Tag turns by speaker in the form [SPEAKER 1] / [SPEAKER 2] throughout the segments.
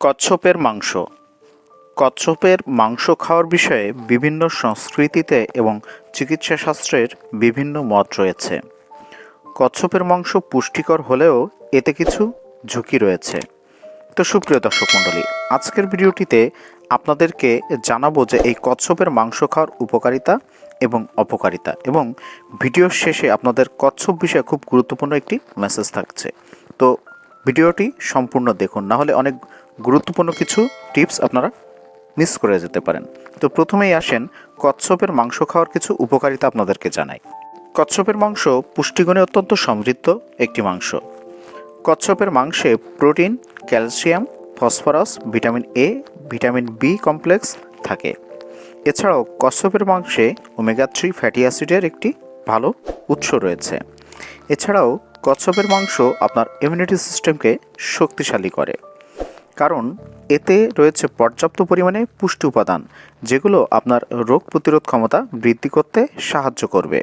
[SPEAKER 1] কচ্ছপের মাংস। কচ্ছপের মাংস খাওয়ার বিষয়ে বিভিন্ন সংস্কৃতিতে এবং চিকিৎসাশাস্ত্রের বিভিন্ন মত রয়েছে। কচ্ছপের মাংস পুষ্টিকর হলেও এতে কিছু ঝুঁকি রয়েছে। তো সুপ্রিয় দর্শক মণ্ডলী, আজকের ভিডিওটিতে আপনাদেরকে জানাব যে এই কচ্ছপের মাংস খাওয়ার উপকারিতা এবং অপকারিতা এবং ভিডিওর শেষে আপনাদের কচ্ছপ বিষয়ে খুব গুরুত্বপূর্ণ একটি মেসেজ থাকছে। তো ভিডিওটি সম্পূর্ণ দেখুন। না হলে অনেক গুরুত্বপূর্ণ কিছু টিপস আপনারা মিস করে যেতে পারেন। তো প্রথমেই আসেন কচ্ছপের মাংস খাওয়ার কিছু উপকারিতা আপনাদেরকে জানাই। কচ্ছপের মাংস পুষ্টিগুণে অত্যন্ত সমৃদ্ধ একটি মাংস। কচ্ছপের মাংসে protein, calcium, phosphorus, vitamin A, vitamin B complex থাকে। এছাড়াও কচ্ছপের মাংসে ওমেগা থ্রি ফ্যাটি অ্যাসিডের একটি ভালো উৎস রয়েছে। এছাড়াও কচ্ছপের মাংস আপনার ইমিউনিটি সিস্টেমকে শক্তিশালী করে। কারণ, এতে রয়েছে পর্যাপ্ত পরিমাণে পুষ্টি উপাদান, যেগুলো আপনার রোগ প্রতিরোধ ক্ষমতা বৃদ্ধি করতে সাহায্য করবে।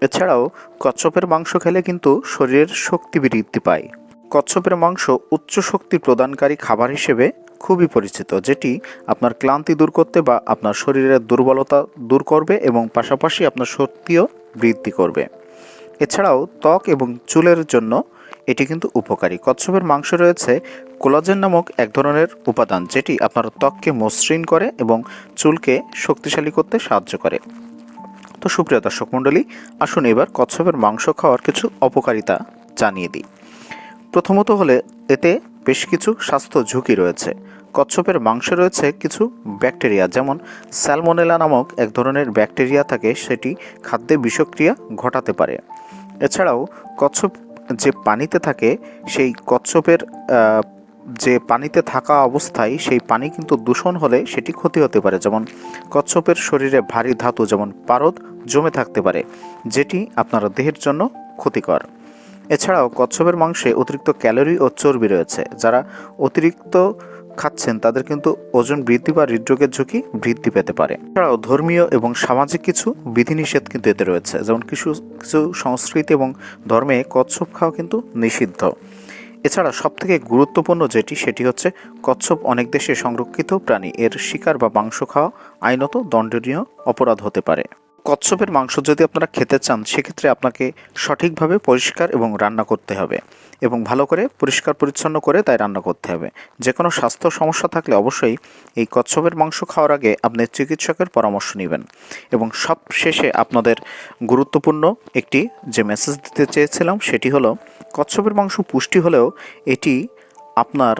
[SPEAKER 1] এছাড়াও, কচ্ছপের মাংস খেলে কিন্তু শরীরের শক্তি বৃদ্ধি পায়। কচ্ছপের মাংস উচ্চ শক্তি প্রদানকারী খাবার হিসেবে খুবই পরিচিত, যেটি আপনার ক্লান্তি দূর করতে বা আপনার শরীরের দুর্বলতা দূর করবে এবং পাশাপাশি আপনার শক্তিও বৃদ্ধি করবে। এছাড়াও ত্বক এবং চুলের জন্য এটি কিন্তু উপকারী। কচ্ছপের মাংস রয়েছে কোলাজেন নামক এক ধরনের উপাদান যেটি আপনার ত্বককে মসৃণ করে এবং চুলকে শক্তিশালী করতে সাহায্য করে। তো সুপ্রিয় দর্শক মণ্ডলী, আসুন এবার কচ্ছপের মাংস খাওয়ার কিছু অপকারিতা জানিয়ে দিই। প্রথমত হলে এতে বেশ কিছু স্বাস্থ্য ঝুঁকি রয়েছে। কচ্ছপের মাংসে রয়েছে কিছু ব্যাকটেরিয়া, যেমন স্যালমোনেলা নামক এক ধরনের ব্যাকটেরিয়া থাকে, সেটি খাদ্যে বিষক্রিয়া ঘটাতে পারে। এছাড়াও কচ্ছপ যে পানিতে থাকে, সেই কচ্ছপের যে পানিতে থাকা অবস্থায় সেই পানি কিন্তু দূষণ হলে সেটি ক্ষতি হতে পারে। যেমন কচ্ছপের শরীরে ভারী ধাতু, যেমন পারদ, জমে থাকতে পারে, যেটি আপনার দেহের জন্য ক্ষতিকর। এছাড়াও কচ্ছপের মাংসে অতিরিক্ত ক্যালোরি ও চর্বি রয়েছে, যারা অতিরিক্ত খাচ্ছেন, তাদের কিন্তু ওজন বৃদ্ধি বা হৃদরোগের ঝুঁকি বৃদ্ধি পেতে পারে। এছাড়াও ধর্মীয় এবং সামাজিক কিছু বিধিনিষেধ কিন্তু এতে রয়েছে, যেমন কিছু কিছু সংস্কৃতি এবং ধর্মে কচ্ছপ খাওয়া কিন্তু নিষিদ্ধ। এছাড়া সবথেকে গুরুত্বপূর্ণ যেটি, সেটি হচ্ছে কচ্ছপ অনেক দেশে সংরক্ষিত প্রাণী। এর শিকার বা মাংস খাওয়া আইনত দণ্ডনীয় অপরাধ হতে পারে। কচ্ছপের মাংস যদি আপনারা খেতে চান, সেক্ষেত্রে আপনাকে সঠিকভাবে পরিষ্কার এবং রান্না করতে হবে এবং ভালো করে পরিষ্কার পরিচ্ছন্ন করে তাই রান্না করতে হবে। যে কোনো স্বাস্থ্য সমস্যা থাকলে অবশ্যই এই কচ্ছপের মাংস খাওয়ার আগে আপনি চিকিৎসকের পরামর্শ নেবেন এবং সব শেষে আপনাদের গুরুত্বপূর্ণ একটি যে মেসেজ দিতে চেয়েছিলাম, সেটি হলো কচ্ছপের মাংস পুষ্টি হলেও এটি আপনার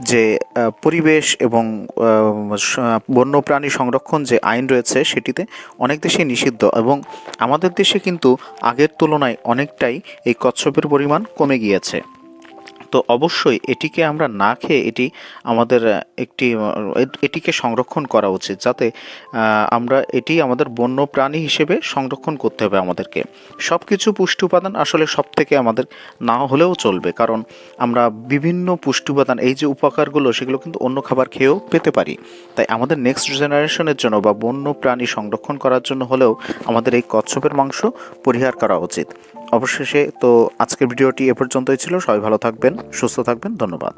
[SPEAKER 1] যে পরিবেশ এবং বন্যপ্রাণী সংরক্ষণ যে আইন রয়েছে সেটিতে অনেক দেশে নিষিদ্ধ এবং আমাদের দেশে কিন্তু আগের তুলনায় অনেকটাই এই কচ্ছপের পরিমাণ কমে গিয়েছে। তো অবশ্যই এটিকে আমরা না খেয়ে এটি আমাদের একটি এটিকে সংরক্ষণ করা উচিত যাতে আমরা এটি আমাদের বন্য প্রাণী হিসেবে সংরক্ষণ করতে হবে আমাদেরকে। সব কিছু পুষ্টি উপাদান আসলে সব থেকে আমাদের না হলেও চলবে কারণ আমরা বিভিন্ন পুষ্টি উপাদান, এই যে উপকারগুলো সেগুলো কিন্তু অন্য খাবার খেয়েও পেতে পারি। তাই আমাদের নেক্সট জেনারেশনের জন্য বা বন্য প্রাণী সংরক্ষণ করার জন্য হলেও আমাদের এই কচ্ছপের মাংস পরিহার করা উচিত। অবশেষে তো আজকের ভিডিওটি এ পর্যন্তই ছিল। সবাই ভালো থাকবেন সুস্থ থাকবেন ধন্যবাদ।